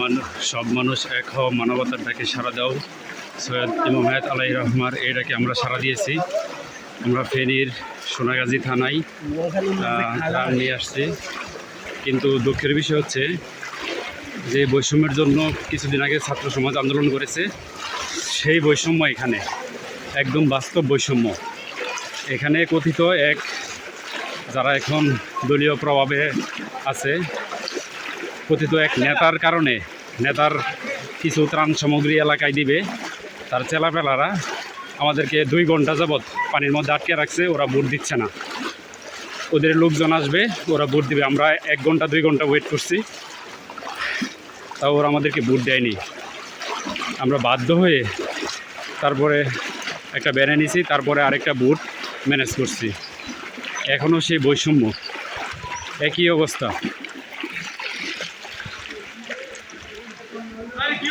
মানুষ, সব মানুষ এক হও, মানবতার ডাকে সাড়া দাও। সৈয়দ ইমাম আলাই রহমার এই ডাকে আমরা সাড়া দিয়েছি। আমরা ফেনীর সোনাগাজী থানায় নিয়ে আসছি। কিন্তু দুঃখের বিষয় হচ্ছে যে বৈষম্যের জন্য কিছুদিন আগে ছাত্র সমাজ আন্দোলন করেছে। সেই বৈষম্য এখানে, একদম বাস্তব বৈষম্য। এখানে কথিত এক, যারা এখন দলীয় প্রভাবে আছে কথিত এক নেতার কারণে নেতার কিছু ত্রাণ সামগ্রী এলাকায় দিবে। তার চেলাপেলারা আমাদেরকে দুই ঘণ্টা যাবৎ পানির মধ্যে আটকে রাখছে, ওরা ভোট দিচ্ছে না। ওদের লোকজন আসবে, ওরা ভোট দিবে। আমরা এক ঘণ্টা, দুই ঘণ্টা ওয়েট করছি। তাও ওরা আমাদেরকে ভোট দেয়নি। আমরা বাধ্য হয়ে তারপরে একটা বেড়ে নিছি, তারপরে আরেকটা বুট ম্যানেজ করছি। এখনও সেই বৈষম্য। একই অবস্থা। Thank you.